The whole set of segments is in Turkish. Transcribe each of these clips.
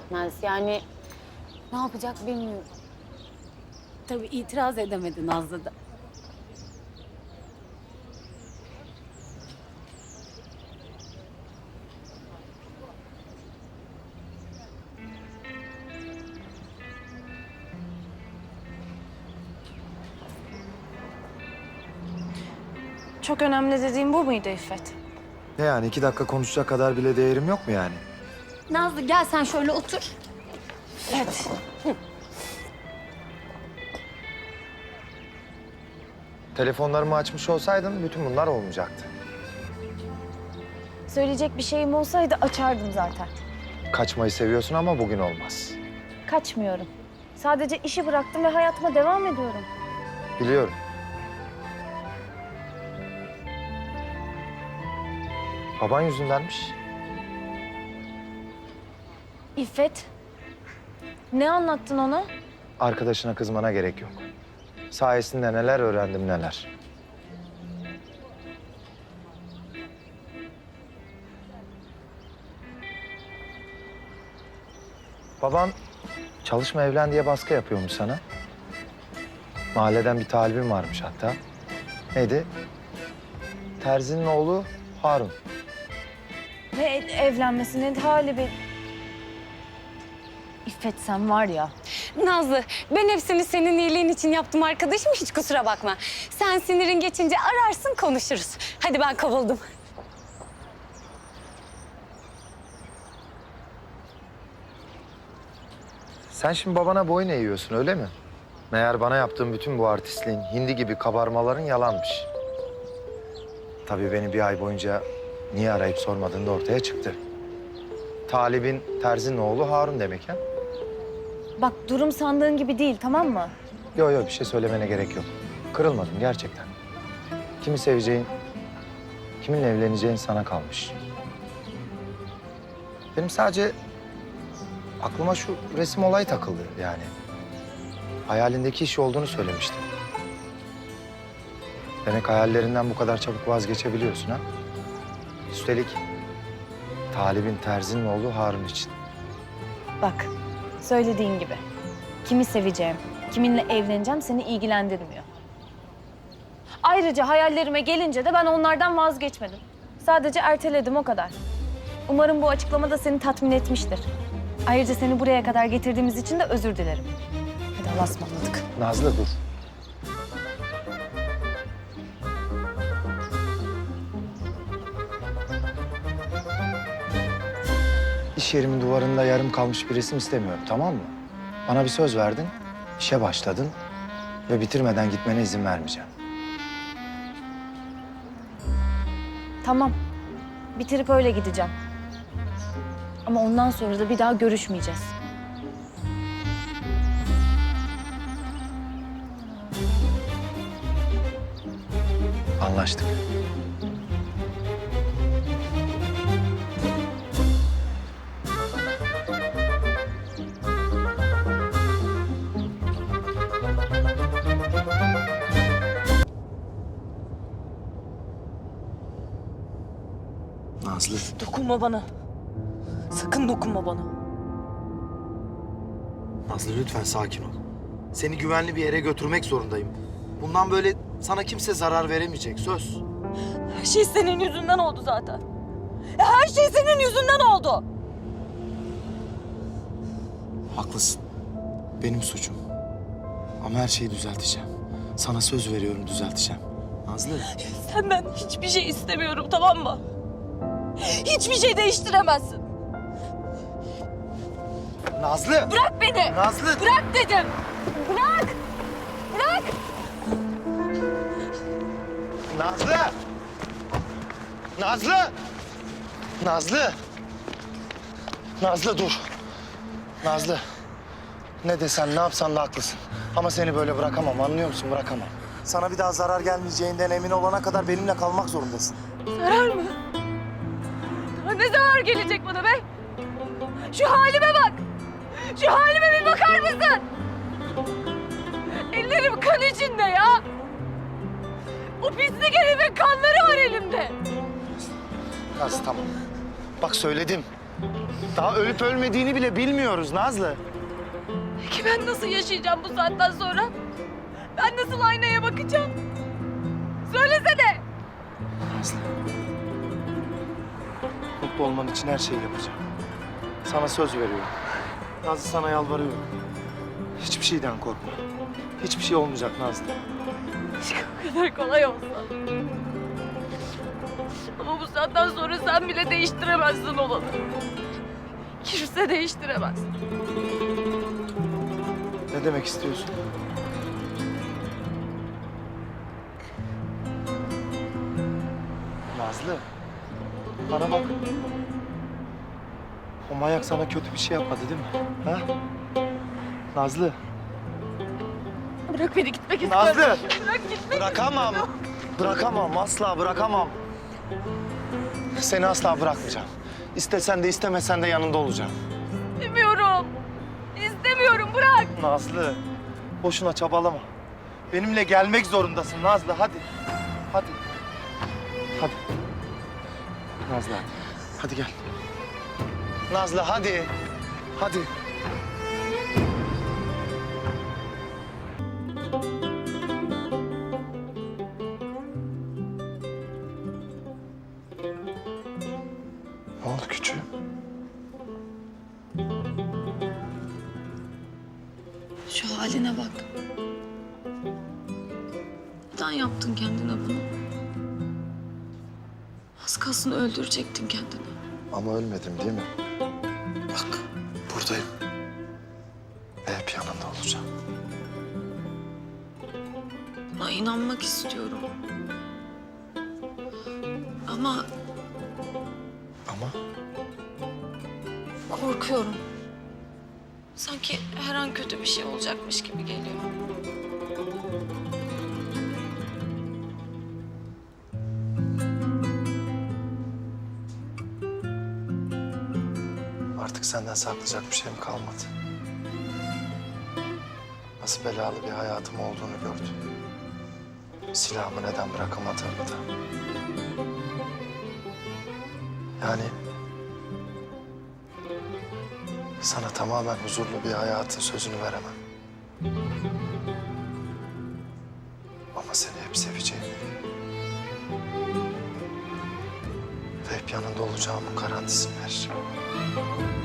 etmez. Yani ne yapacak bilmiyorum. Tabii itiraz edemedi Nazlı da. Çok önemli dediğim bu muydu İffet? Ne yani iki dakika konuşacak kadar bile değerim yok mu yani? Nazlı gel sen şöyle otur. Evet. Telefonlarımı açmış olsaydın bütün bunlar olmayacaktı. Söyleyecek bir şeyim olsaydı açardım zaten. Kaçmayı seviyorsun ama bugün olmaz. Kaçmıyorum. Sadece işi bıraktım ve hayatıma devam ediyorum. Biliyorum. Baban yüzündenmiş. İffet, ne anlattın ona? Arkadaşına kızmana gerek yok. Sayesinde neler öğrendim neler. Baban çalışma evlen diye baskı yapıyormuş sana. Mahalleden bir talibim varmış hatta. Neydi? Terzi'nin oğlu Harun. Ne evlenmesi, ne talibi. İffet sen var ya. Nazlı ben hepsini senin iyiliğin için yaptım arkadaşım hiç kusura bakma. Sen sinirin geçince ararsın konuşuruz. Hadi ben kovuldum. Sen şimdi babana boyun eğiyorsun öyle mi? Meğer bana yaptığın bütün bu artistliğin, hindi gibi kabarmaların yalanmış. Tabii beni bir ay boyunca niye arayıp sormadığın da ortaya çıktı. Talibin Terzi'nin oğlu Harun demek ha? Bak durum sandığın gibi değil tamam mı? Yok yok bir şey söylemene gerek yok. Kırılmadım gerçekten. Kimi seveceğin, kiminle evleneceğin sana kalmış. Benim sadece aklıma şu resim olayı takıldı yani. Hayalindeki iş olduğunu söylemiştin. Demek hayallerinden bu kadar çabuk vazgeçebiliyorsun ha? Üstelik talibin terzinin oğlu Harun için. Bak, söylediğin gibi. Kimi seveceğim, kiminle evleneceğim seni ilgilendirmiyor. Ayrıca hayallerime gelince de ben onlardan vazgeçmedim. Sadece erteledim o kadar. Umarım bu açıklama da seni tatmin etmiştir. Ayrıca seni buraya kadar getirdiğimiz için de özür dilerim. Hadi Allah'a ısmarladık. Nazlı dur. İş yerimin duvarında yarım kalmış bir resim istemiyorum tamam mı? Bana bir söz verdin, işe başladın ve bitirmeden gitmene izin vermeyeceğim. Tamam. Bitirip öyle gideceğim. Ama ondan sonra da bir daha görüşmeyeceğiz. Anlaştık. Dokunma bana. Sakın dokunma bana. Nazlı lütfen sakin ol. Seni güvenli bir yere götürmek zorundayım. Bundan böyle sana kimse zarar veremeyecek söz. Her şey senin yüzünden oldu zaten. Ya Her şey senin yüzünden oldu. Haklısın. Benim suçum. Ama her şeyi düzelteceğim. Sana söz veriyorum düzelteceğim. Nazlı. Senden hiçbir şey istemiyorum tamam mı? Hiçbir şey değiştiremezsin. Nazlı. Bırak beni. Nazlı. Bırak dedim. Bırak. Bırak. Nazlı. Nazlı. Nazlı. Nazlı dur. Nazlı. Ne desen ne yapsan da haklısın. Ama seni böyle bırakamam anlıyor musun? Bırakamam. Sana bir daha zarar gelmeyeceğinden emin olana kadar benimle kalmak zorundasın. Zarar mı? Ne zarar gelecek bana be? Şu halime bak. Şu halime bir bakar mısın? Ellerim kan içinde ya. O pislik herifin kanları var elimde. Nazlı tamam. Bak söyledim. Daha ölüp ölmediğini bile bilmiyoruz Nazlı. Peki ben nasıl yaşayacağım bu saatten sonra? Ben nasıl aynaya bakacağım? Söylesene. Nazlı. Mutlu olman için her şeyi yapacağım. Sana söz veriyorum. Nazlı sana yalvarıyorum. Hiçbir şeyden korkma. Hiçbir şey olmayacak Nazlı. Keşke o kadar kolay olsa. Ama bu saatten sonra sen bile değiştiremezsin olanı. Kimse değiştiremez. Ne demek istiyorsun? Nazlı. Bana bak. O manyak sana kötü bir şey yapmadı değil mi? Ha? Nazlı. Bırak beni gitmek istiyorum. Nazlı! Bırak gitmek Bırakamam. Bırakamam. Asla bırakamam. Seni asla bırakmayacağım. İstesen de istemesen de yanında olacağım. istemiyorum. İstemiyorum bırak. Nazlı, boşuna çabalama. Benimle gelmek zorundasın Nazlı, hadi. Hadi. Hadi. Nazlı hadi. Hadi gel. Nazlı hadi. Hadi. Öldürecektin kendini. Ama ölmedim değil mi? Bak buradayım. Ve hep yanında olacağım. Buna inanmak istiyorum. Ama Ama korkuyorum. Sanki her an kötü bir şey olacakmış gibi geliyor. Senden saklayacak bir şeyim kalmadı. Nasıl belalı bir hayatım olduğunu gördüm. Silahımı neden bırakamadığımı da. Yani... Sana tamamen huzurlu bir hayatın sözünü veremem. Ama seni hep seveceğim. Ve hep yanında olacağımın garantisini veririm.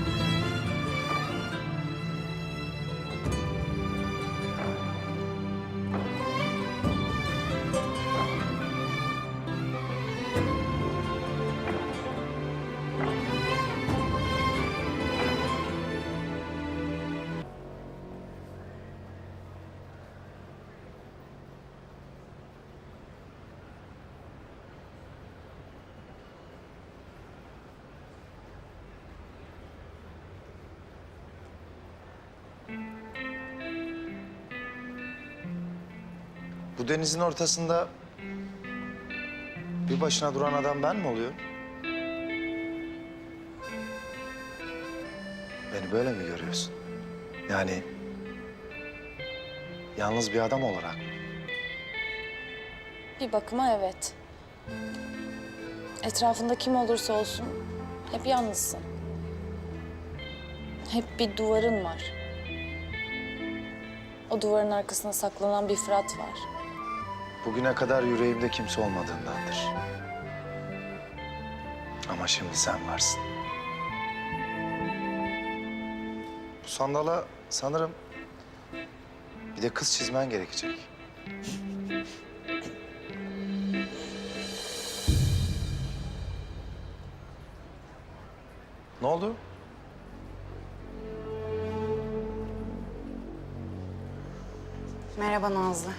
Denizin ortasında bir başına duran adam ben mi oluyorum? Beni böyle mi görüyorsun? Yani yalnız bir adam olarak mı? Bir bakıma evet. Etrafında kim olursa olsun hep yalnızsın. Hep bir duvarın var. O duvarın arkasına saklanan bir Fırat var. Bugüne kadar yüreğimde kimse olmadığındandır. Ama şimdi sen varsın. Bu sandala sanırım bir de kız çizmen gerekecek. Ne oldu? Merhaba Nazlı.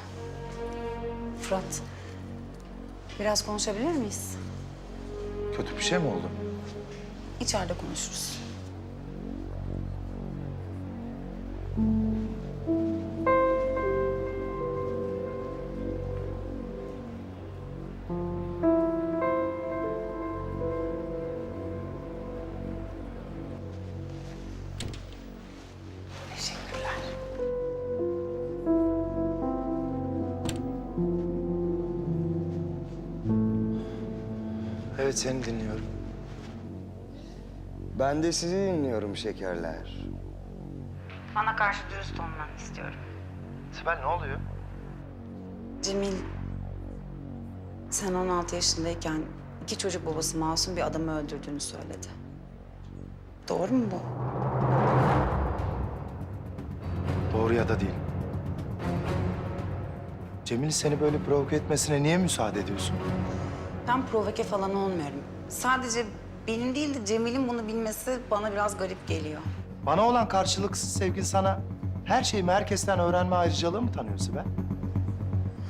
Fırat. Biraz konuşabilir miyiz? Kötü bir şey mi oldu? İçeride konuşuruz. Seni dinliyorum. Ben de sizi dinliyorum şekerler. Bana karşı dürüst olmanı istiyorum. Sibel ne oluyor? Cemil, sen 16 yaşındayken iki çocuk babası masum bir adamı öldürdüğünü söyledi. Doğru mu bu? Doğru ya da değil. Cemil seni böyle provoke etmesine niye müsaade ediyorsun? Ben provoke falan olmuyorum. Sadece benim değil de Cemil'in bunu bilmesi bana biraz garip geliyor. Bana olan karşılıksız sevgi sana her şeyimi herkesten öğrenme ayrıcalığı mı tanıyor Sibel?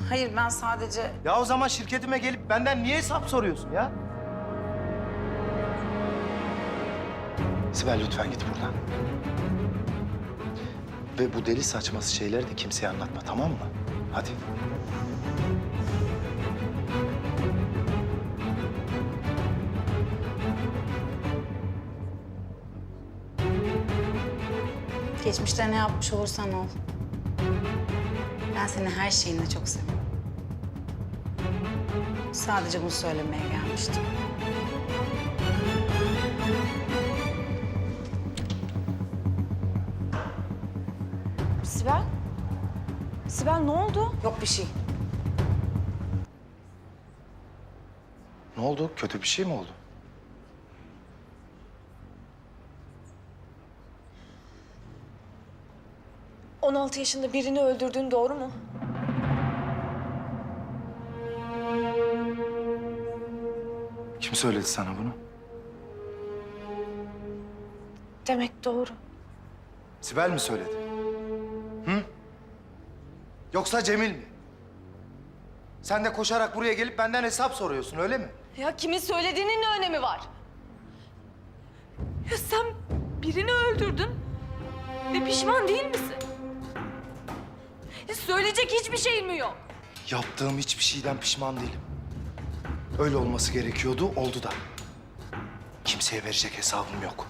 Hayır ben sadece Ya o zaman şirketime gelip benden niye hesap soruyorsun ya? Sibel lütfen git buradan. Ve bu deli saçması şeyleri de kimseye anlatma tamam mı? Hadi. Geçmişte ne yapmış olursan ol. Ben seni her şeyinle çok seviyorum. Sadece bunu söylemeye gelmiştim. Sibel? Sibel ne oldu? Yok bir şey. Ne oldu? Kötü bir şey mi oldu? ...16 yaşında birini öldürdüğün doğru mu? Kim söyledi sana bunu? Demek doğru. Sibel mi söyledi? Hı? Yoksa Cemil mi? Sen de koşarak buraya gelip benden hesap soruyorsun öyle mi? Ya kimin söylediğinin ne önemi var? Ya sen birini öldürdün ve pişman değil misin? Söyleyecek hiçbir şeyin mi yok? Yaptığım hiçbir şeyden pişman değilim. Öyle olması gerekiyordu, oldu da. Kimseye verecek hesabım yok.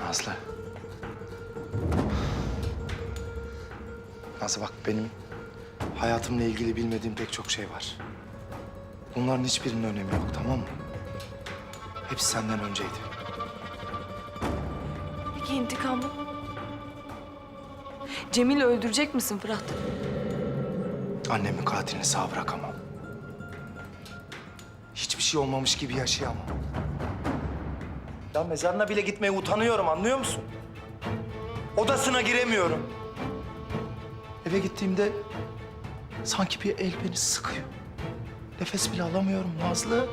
Nazlı. Nazlı bak benim hayatımla ilgili bilmediğim pek çok şey var. Bunların hiçbirinin önemi yok tamam mı? Hepsi senden önceydi. Peki intikamı? Cemil'i öldürecek misin Fırat? Annemin katilini sağ bırakamam. Hiçbir şey olmamış gibi yaşayamam. Ya mezarına bile gitmeye utanıyorum anlıyor musun? Odasına giremiyorum. Eve gittiğimde sanki bir el beni sıkıyor. Nefes bile alamıyorum Nazlı.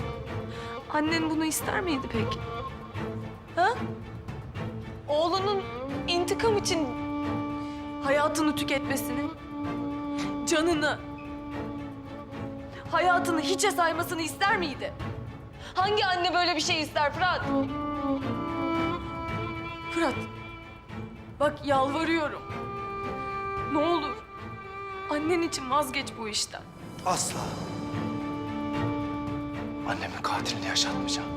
Annen bunu ister miydi peki? Ha? Oğlunun intikam için hayatını tüketmesini, canını, hayatını hiçe saymasını ister miydi? Hangi anne böyle bir şey ister Fırat? Fırat, bak yalvarıyorum. Ne olur, annen için vazgeç bu işten. Asla. Annemin katilini yaşatmayacağım.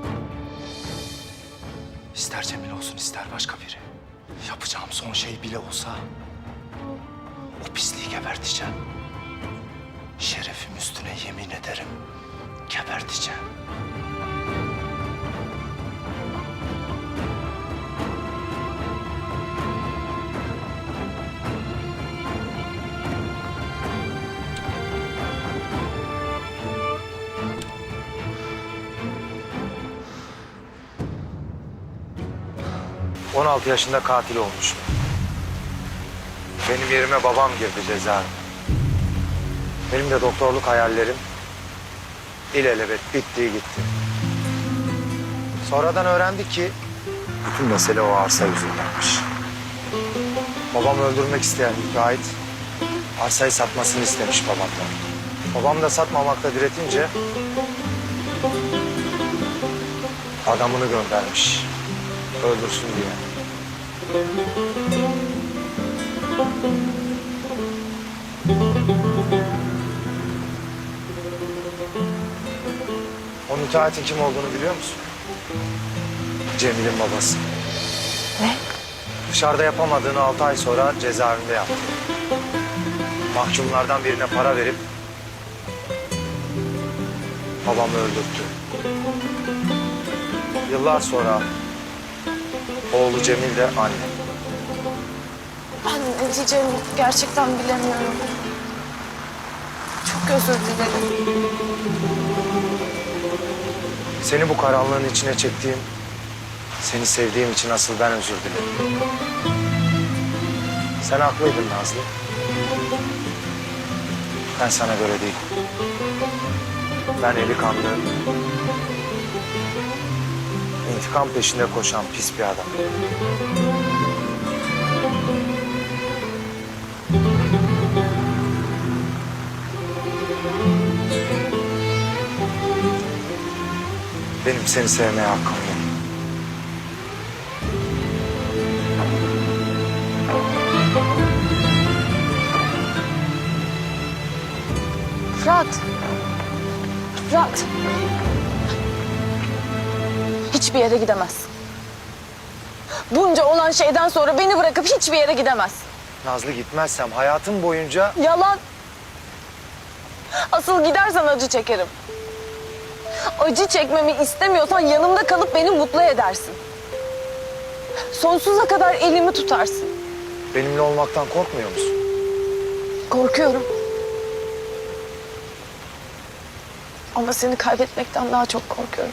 İster Cemil olsun ister başka biri. Yapacağım son şey bile olsa o pisliği geberteceğim. Şerefim üstüne yemin ederim geberteceğim. ...16 yaşında katil olmuş. Benim yerime babam girdi cezaevine. Benim de doktorluk hayallerim... ...ilelebet bitti gitti. Sonradan öğrendik ki... ...bütün mesele o arsa yüzündenmiş. Babam öldürmek isteyen müteahhit... ...arsayı satmasını istemiş babamdan. Babam da satmamakta diretince... ...adamını göndermiş. Öldürsün diye. O müteahhitin kim olduğunu biliyor musun? Cemil'in babası. Ne? Dışarıda yapamadığını altı ay sonra cezaevinde yaptı. Mahkumlardan birine para verip babamı öldürttü. Yıllar sonra oğlu Cemil de anne. Ben ne diyeceğimi gerçekten bilemiyorum. Çok özür dilerim. Seni bu karanlığın içine çektiğim, seni sevdiğim için asıl ben özür dilerim. Sen haklıydın Nazlı. Ben sana göre değil. Ben eli kanlı, intikam peşinde koşan pis bir adam. Benim seni sevmeye hakkım yok. Fırat. Fırat. Hiçbir yere gidemezsin. Bunca olan şeyden sonra beni bırakıp hiçbir yere gidemezsin. Nazlı gitmezsem hayatım boyunca Yalan. Asıl gidersen acı çekerim. Acı çekmemi istemiyorsan yanımda kalıp beni mutlu edersin. Sonsuza kadar elimi tutarsın. benimle olmaktan korkmuyor musun? Korkuyorum. Ama seni kaybetmekten daha çok korkuyorum.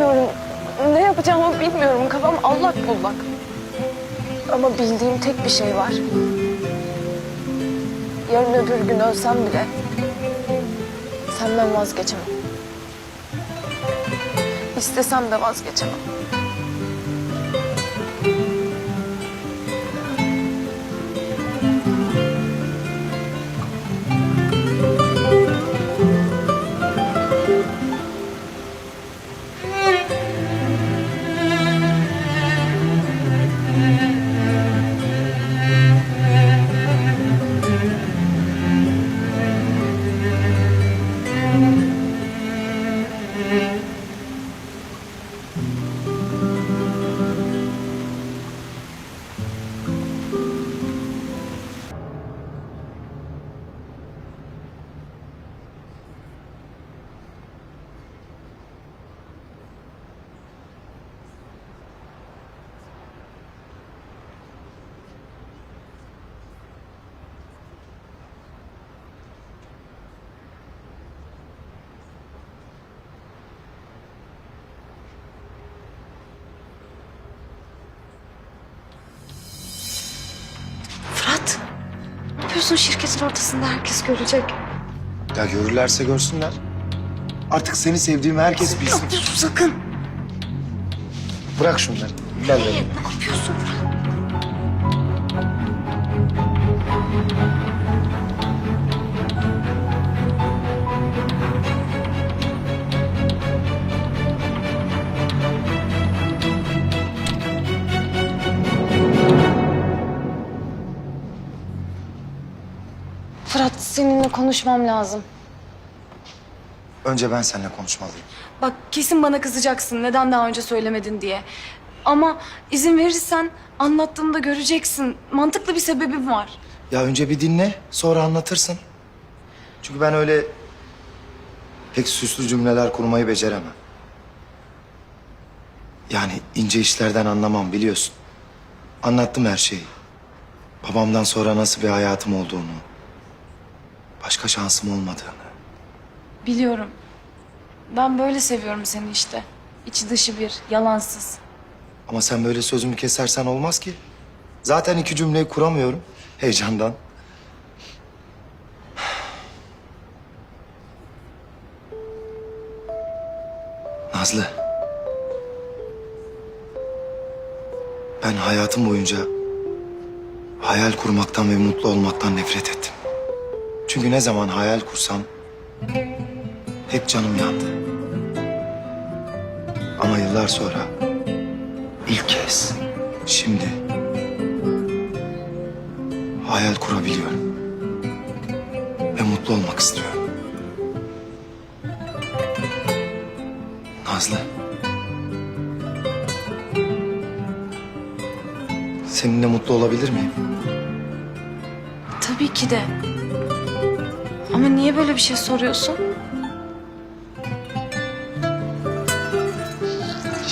Bilmiyorum. Ne yapacağımı bilmiyorum. Kafam allak bullak. Ama bildiğim tek bir şey var. Yarın öbür gün ölsem bile senden vazgeçemem. İstesem de vazgeçemem. Yapıyorsun şirketin ortasında herkes görecek. Ya görürlerse görsünler. Artık seni sevdiğimi herkes bilsin. yapıyorsun sakın? Bırak şunları. Benim. Ne yapıyorsun Fırat? Seninle konuşmam lazım. Önce ben seninle konuşmalıyım. Bak kesin bana kızacaksın neden daha önce söylemedin diye. Ama izin verirsen anlattığımda göreceksin. Mantıklı bir sebebim var. Ya önce bir dinle, sonra anlatırsın. Çünkü ben öyle pek süslü cümleler kurmayı beceremem. Yani ince işlerden anlamam biliyorsun. Anlattım her şeyi. Babamdan sonra nasıl bir hayatım olduğunu, başka şansım olmadığını. Biliyorum. Ben böyle seviyorum seni işte. İçi dışı bir, yalansız. Ama sen böyle sözümü kesersen olmaz ki. Zaten iki cümleyi kuramıyorum heyecandan. Nazlı. Ben hayatım boyunca hayal kurmaktan ve mutlu olmaktan nefret ettim. Çünkü ne zaman hayal kursam hep canım yandı. Ama yıllar sonra İlk kez şimdi hayal kurabiliyorum. Ve mutlu olmak istiyorum. Nazlı. seninle mutlu olabilir miyim? Tabii ki de. Ama niye böyle bir şey soruyorsun?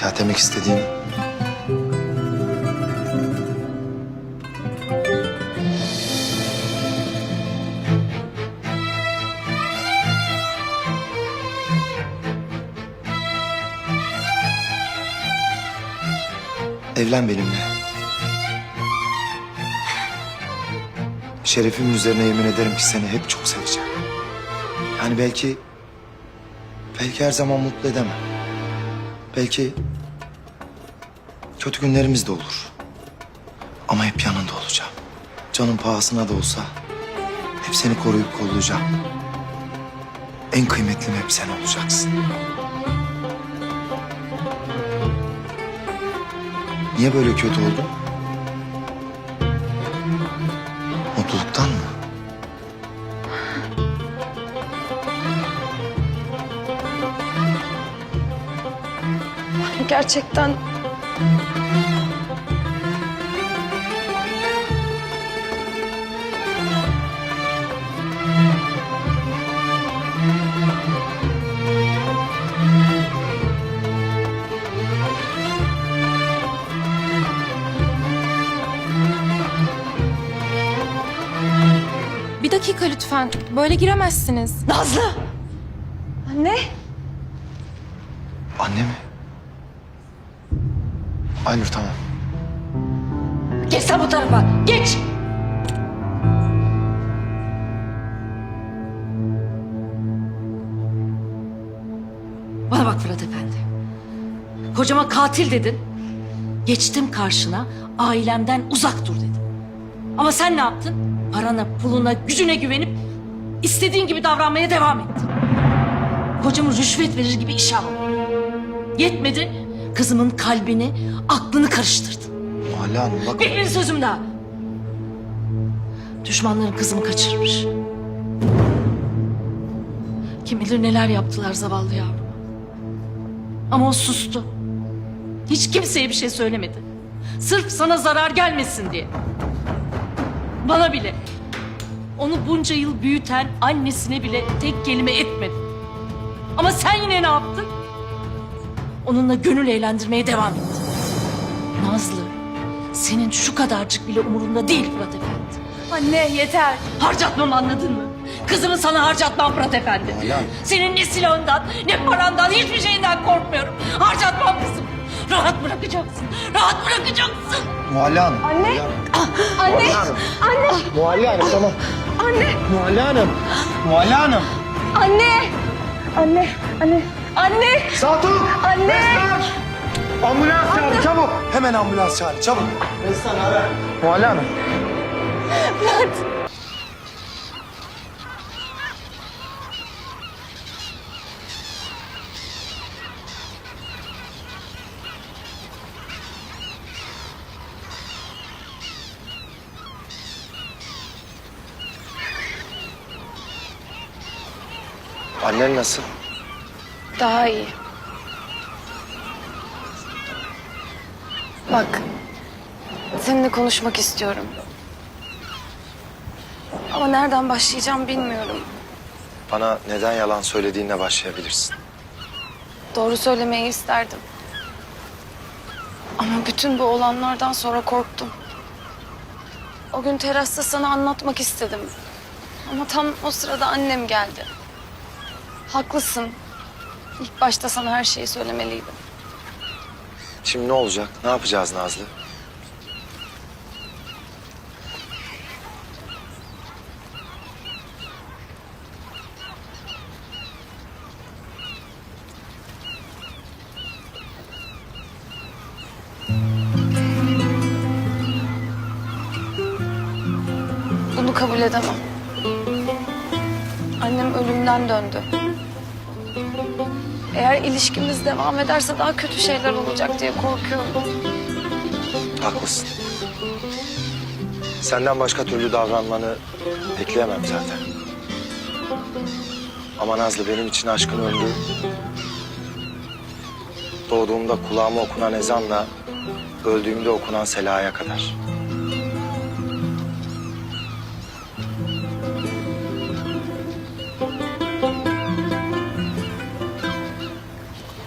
Ya demek istediğim... Evlen benimle. Şerefimin üzerine yemin ederim ki seni hep çok seveceğim. Yani belki... Belki her zaman mutlu edemem. Belki kötü günlerimiz de olur. Ama hep yanında olacağım. Canın pahasına da olsa hep seni koruyup kollayacağım. En kıymetlim hep sen olacaksın. Niye böyle kötü oldun? Gerçekten Bir dakika lütfen. Böyle giremezsiniz. Anne. Anne mi? Aynur tamam. Geç sen bu tarafa. Geç. Bana bak Fırat Efendi. Kocama katil dedin. Geçtim karşına ailemden uzak dur dedim. Ama sen ne yaptın? Parana, puluna, gücüne güvenip istediğin gibi davranmaya devam ettin. Kocamı rüşvet verir gibi işe aldın. Yetmedi kızımın kalbini, aklını karıştırdın. Muhalle Hanım bak. Bir sözüm daha. Düşmanların kızımı kaçırmış. Kim bilir neler yaptılar zavallı yavruma. Ama o sustu. Hiç kimseye bir şey söylemedi. Sırf sana zarar gelmesin diye. Bana bile. Onu bunca yıl büyüten annesine bile tek kelime etmedi. Ama sen yine ne yaptın? Onunla gönül eğlendirmeye devam ettin. Nazlı, senin şu kadarcık bile umurunda değil Fırat Efendi. Anne yeter. Harcatmam anladın mı? Kızımı sana harcatmam Fırat Efendi. Hala. Senin ne silahından ne parandan hiçbir şeyinden korkmuyorum. Harcatmam kızım. Rahat bırakacaksın. Rahat bırakacaksın. Muhalle Hanım. Anne. Anne. Muhalle Hanım. Muhalle Hanım tamam. Anne. Muhalle Hanım. Muhalle Hanım. Anne. Anne. Anne. Anne. Satuk. Anne. Ambulans çağır çabuk. Hemen ambulans çağır çabuk. Mesut ara. Muhalle Hanım. Annen nasıl? Daha iyi. Bak. Seninle konuşmak istiyorum. Ama nereden başlayacağım bilmiyorum. Bana neden yalan söylediğinle başlayabilirsin. Doğru söylemeyi isterdim. Ama bütün bu olanlardan sonra korktum. O gün terasta sana anlatmak istedim. Ama tam o sırada annem geldi. Haklısın. İlk başta sana her şeyi söylemeliydim. Şimdi ne olacak? Ne yapacağız Nazlı? İlişkimiz devam ederse daha kötü şeyler olacak diye korkuyorum. Haklısın. Senden başka türlü davranmanı bekleyemem zaten. Ama Nazlı benim için aşkın ömrü... ...doğduğumda kulağıma okunan ezanla... ...öldüğümde okunan selaya kadar.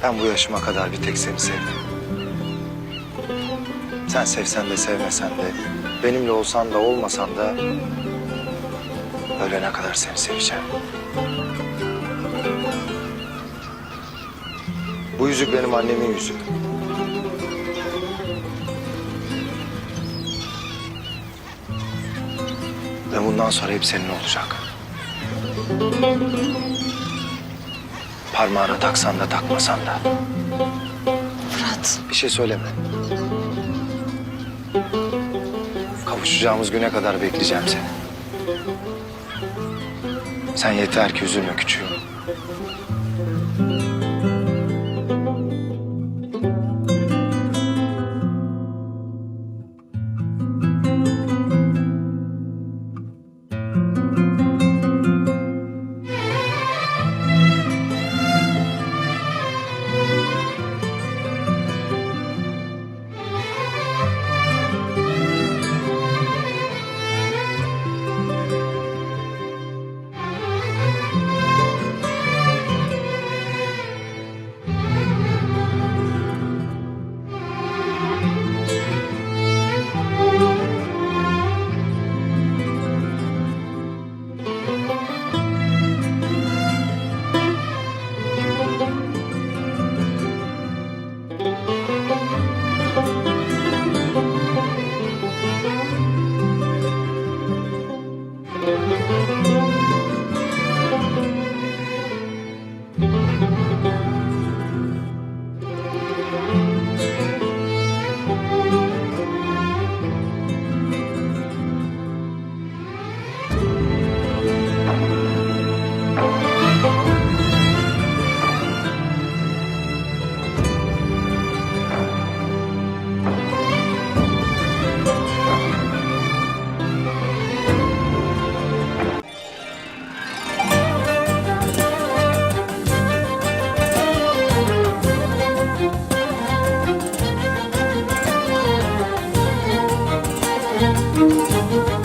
Ben bu yaşıma kadar bir tek seni sevdim. Sen sevsen de sevmesen de, benimle olsan da olmasan da... ...ölene kadar seni seveceğim. Bu yüzük benim annemin yüzüğü. Ve bundan sonra hep senin olacak. Parmağına taksan da takmasan da. Fırat. Bir şey söyleme. Kavuşacağımız güne kadar bekleyeceğim seni. Sen yeter ki üzülme küçüğüm.